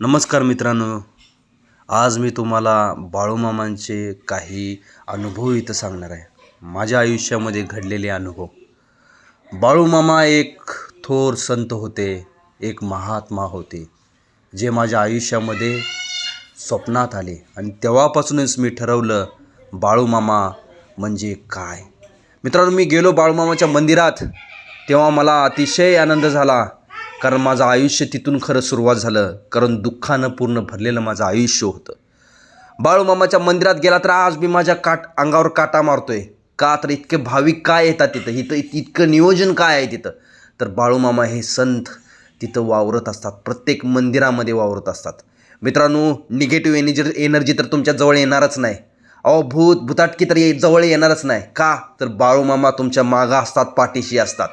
नमस्कार मित्रांनो. आज मी तुम्हाला बाळूमामांचे काही अनुभव इथं सांगणार आहे. माझ्या आयुष्यामध्ये घडलेले अनुभव. बाळूमामा एक थोर संत होते एक महात्मा होते जे माझ्या आयुष्यामध्ये स्वप्नात आले. आणि तेव्हापासूनच मी ठरवलं बाळूमामा म्हणजे काय? मित्रांनो मी गेलो बाळूमामाच्या मंदिरात. तेव्हा मला अतिशय आनंद झाला. कारण माझं आयुष्य तिथून खरं सुरुवात झालं. कारण दुःखानं पूर्ण भरलेलं माझं आयुष्य होतं. बाळूमामाच्या मंदिरात गेला तर आज मी माझ्या काट अंगावर काटा मारतोय. का तर इतके भाविक काय येतात तिथं? इथं इतकं नियोजन काय आहे तिथं? तर बाळूमामा हे संत तिथं वावरत असतात. प्रत्येक मंदिरामध्ये वावरत असतात. मित्रांनो निगेटिव्ह एनर्जी एनर्जी तर तुमच्या जवळ येणारच नाही. अहो भूत भूताटकी तर ये- जवळ येणारच नाही. का? तर बाळूमामा तुमच्या मागा असतात पाठीशी असतात.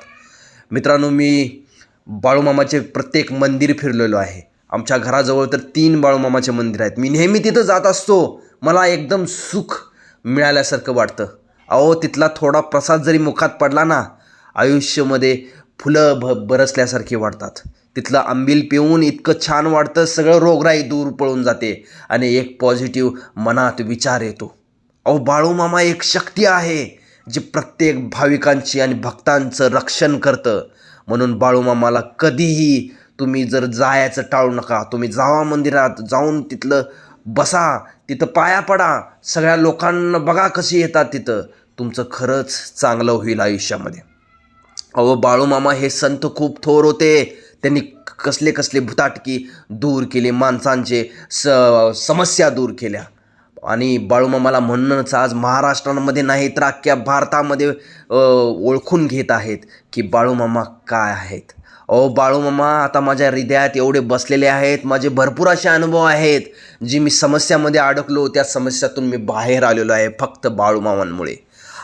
मित्रांनो मी बाळूमामाचे प्रत्येक मंदिर फिरलेलो आहे. आमच्या घराजवळ तर तीन बाळूमामाचे मंदिर आहेत. मी नेहमी तिथं जात असतो. मला एकदम सुख मिळाल्यासारखं वाटतं. अहो तिथला थोडा प्रसाद जरी मुखात पडला ना आयुष्यामध्ये फुलं भ बरसल्यासारखी वाटतात तिथलं आंबील पिऊन इतकं छान वाटतं सगळं रोगराई दूर पळून जाते आणि एक पॉझिटिव्ह मनात विचार येतो. अहो बाळूमामा एक शक्ती आहे. जी प्रत्येक भाविकांची आणि भक्तांचं रक्षण करतं. म्हणून बाळूमामाला कधीही तुम्ही जर जायचं टाळू नका. तुम्ही जावा मंदिरात जाऊन तिथलं बसा तिथं पाया पडा. सगळ्या लोकांना बघा कशी येतात तिथं. तुमचं खरंच चांगलं होईल आयुष्यामध्ये. अहो बाळूमामा हे संत खूप थोर होते. त्यांनी कसले कसले भुताटकी दूर केले माणसांचे स समस्या दूर केल्या. आणि बाळूमामाला म्हणूनच आज महाराष्ट्रामध्ये नाही तर अख्ख्या भारतामध्ये ओळखून घेत आहेत की बाळूमामा काय आहेत. अहो बाळूमामा आता माझ्या हृदयात एवढे बसलेले आहेत माझे भरपूर असे अनुभव आहेत जी मी समस्यामध्ये अडकलो त्या समस्यातून मी बाहेर आलेलो आहे फक्त बाळूमामांमुळे.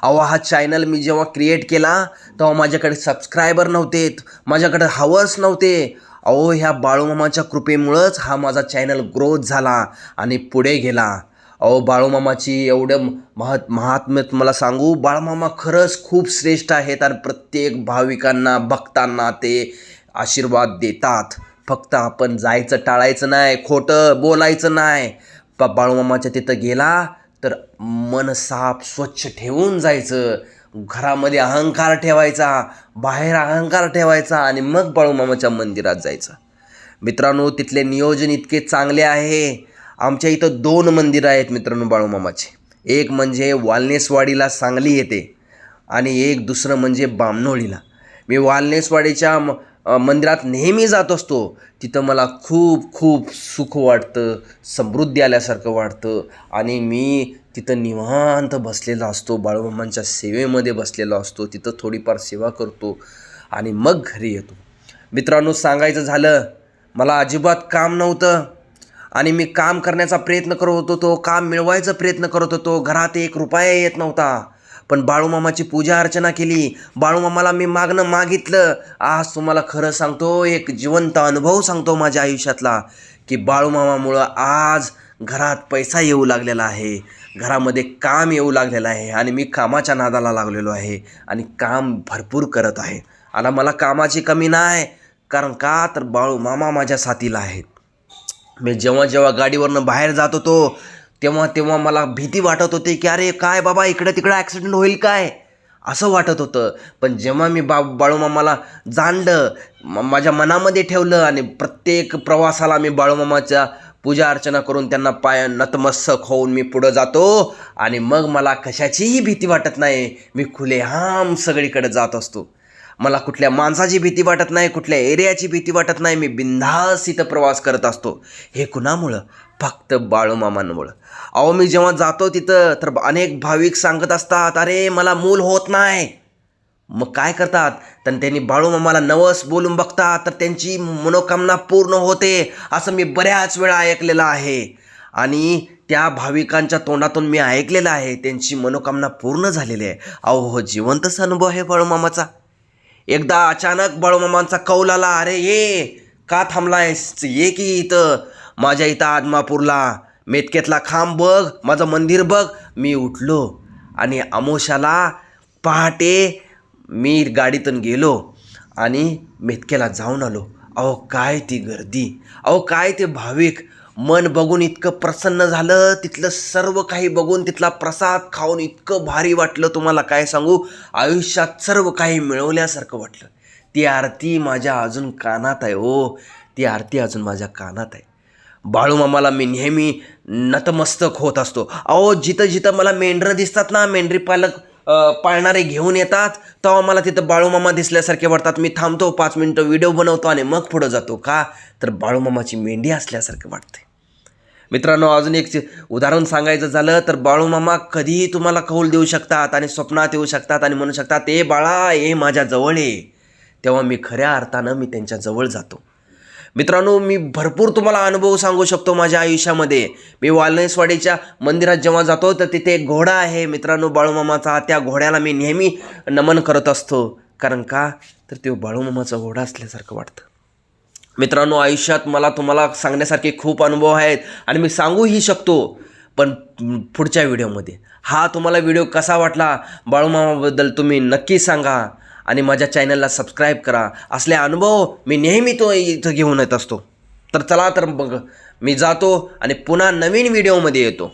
अहो हा चॅनल मी जेव्हा क्रिएट केला तेव्हा माझ्याकडे सबस्क्रायबर नव्हते माझ्याकडे हवर्स नव्हते. अहो ह्या बाळूमामाच्या कृपेमुळंच हा माझा चॅनल ग्रोथ झाला आणि पुढे गेला. अहो बाळूमामाची एवढं महत् महात्म्य मला सांगू बाळूमामा खरंच खूप श्रेष्ठ आहेत आणि प्रत्येक भाविकांना भक्तांना ते आशीर्वाद देतात. फक्त आपण जायचं टाळायचं नाही खोटं बोलायचं नाही. प बाळूमामाच्या तिथं गेला तर मन साफ स्वच्छ ठेवून जायचं. घरामध्ये अहंकार ठेवायचा बाहेर अहंकार ठेवायचा आणि मग बाळूमामाच्या मंदिरात जायचं. मित्रांनो तिथले नियोजन इतके चांगले आहे. आमच्या इथं दोन मंदिरं आहेत मित्रांनो बाळूमामाचे. एक म्हणजे वालनेसवाडीला सांगली येते आणि एक दुसरं म्हणजे बामणोळीला मी वालनेसवाडीच्या म मंदिरात नेहमी जात असतो. तिथं मला खूप खूप सुख वाटतं समृद्धी आल्यासारखं वाटतं आणि मी तिथं निवांत बसलेला असतो बाळूमामांच्या सेवेमध्ये बसलेलो असतो तिथं थोडीफार सेवा करतो आणि मग घरी येतो. मित्रांनो सांगायचं झालं मला अजिबात काम नव्हतं. आणि मी काम करण्याचा प्रयत्न करत होतो काम मिळवायचा प्रयत्न करत होतो. घरात एक रुपया येत नव्हता. पण बाळूमामाची पूजा अर्चना केली. बाळूमामाला मी मागणं मागितलं. आज तुम्हाला खरं सांगतो एक जिवंत अनुभव सांगतो माझ्या आयुष्यातला की बाळूमामामुळं आज घरात पैसा येऊ लागलेला आहे. घरामध्ये काम येऊ लागलेलं आहे आणि मी कामाच्या नादाला लागलेलो आहे आणि काम भरपूर करत आहे. आणि मला कामाची कमी नाही कारण का? तर बाळूमामा माझ्या साथीला आहेत. मी जेव्हा जेव्हा गाडीवरनं बाहेर जात होतो तेव्हा तेव्हा मला भीती वाटत होती की अरे काय बाबा इकडं तिकडं ॲक्सिडेंट होईल काय? असं वाटत होतं. पण जेव्हा मी बा बाळूमामाला जाणलं म- माझ्या मनामध्ये ठेवलं आणि प्रत्येक प्रवासाला मी बाळूमामाच्या पूजा अर्चना करून त्यांना पाय नतमस्तक होऊन मी पुढं जातो आणि मग मला कशाचीही भीती वाटत नाही. मी खुलेहाम सगळीकडे जात असतो. मला कुठल्या माणसाची भीती वाटत नाही कुठल्या एरियाची भीती वाटत नाही. मी बिंधास इथं प्रवास करत असतो. हे कुणामुळं? फक्त बाळूमामांमुळं. अहो मी जेव्हा जातो तिथं तर अनेक भाविक सांगत असतात अरे मला मूल होत नाही. मग काय करतात? तर त्यांनी बाळूमामाला नवस बोलून बघतात तर त्यांची मनोकामना पूर्ण होते असं मी बऱ्याच वेळा ऐकलेलं आहे. आणि त्या भाविकांच्या तोंडातून मी ऐकलेलं आहे त्यांची मनोकामना पूर्ण झालेली आहे. अहो हो जिवंतच अनुभव आहे बाळूमामाचा. एकदा अचानक बाळूमामांचा कौल आला अरे ये का थांबलायस? ये की इथं. माझ्या इथं आदमापूरला मेतकेतला खांब बघ माझं मंदिर बघ. मी उठलो आणि अमोशाला पहाटे मी गाडीतून गेलो आणि मेतकेला जाऊन आलो. अहो काय ती गर्दी? अहो काय ते भाविक? मन बघून इतकं प्रसन्न झालं तिथलं सर्व काही बघून तिथला प्रसाद खाऊन इतकं भारी वाटलं तुम्हाला. काय सांगू? आयुष्यात सर्व काही मिळवल्यासारखं वाटलं. ती आरती माझ्या अजून कानात आहे ओ ती आरती अजून माझ्या कानात आहे. बाळूमामाला मी नेहमी नतमस्तक होत असतो. अहो जिथं जिथं मला मेंढरं दिसतात ना मेंढरी पालक पाळणारे घेऊन येतात तेव्हा मला तिथं बाळूमामा दिसल्यासारखे वाटतात. मी थांबतो पाच मिनटं व्हिडिओ बनवतो आणि मग पुढं जातो का? तर बाळूमामाची मेंढी असल्यासारखं वाटते मित्रांनो अजून एक उदाहरण सांगायचं झालं तर बाळूमामा कधीही तुम्हाला कौल देऊ शकतात आणि स्वप्नात येऊ शकतात आणि म्हणू शकतात ए बाळा ए माझ्या जवळ ये. तेव्हा मी खऱ्या अर्थानं मी त्यांच्या जवळ जातो. मित्रांनो मी भरपूर तुम्हाला अनुभव सांगू शकतो माझ्या आयुष्यामध्ये. मी वालनेसवाडीच्या मंदिरात जेव्हा जातो तर तिथे एक घोडा आहे. मित्रांनो बाळूमामाचा त्या घोड्याला मी नेहमी नमन करत असतो. कारण का? तर तो बाळूमामाचा घोडा असल्यासारखं वाटतं. मित्रांनो आयुष्यात मला तुम्हाला सांगण्यासारखे खूप अनुभव आहेत आणि मी सांगूही शकतो पण पुढच्या व्हिडिओमध्ये. हा तुम्हाला व्हिडिओ कसा वाटला बाळूमामाबद्दल तुम्ही नक्की सांगा आणि माझ्या चॅनलला सबस्क्राईब करा. असले अनुभव मी नेहमी तो इथं घेऊन येत असतो. तर चला तर मग मी जातो आणि पुन्हा नवीन व्हिडिओमध्ये येतो.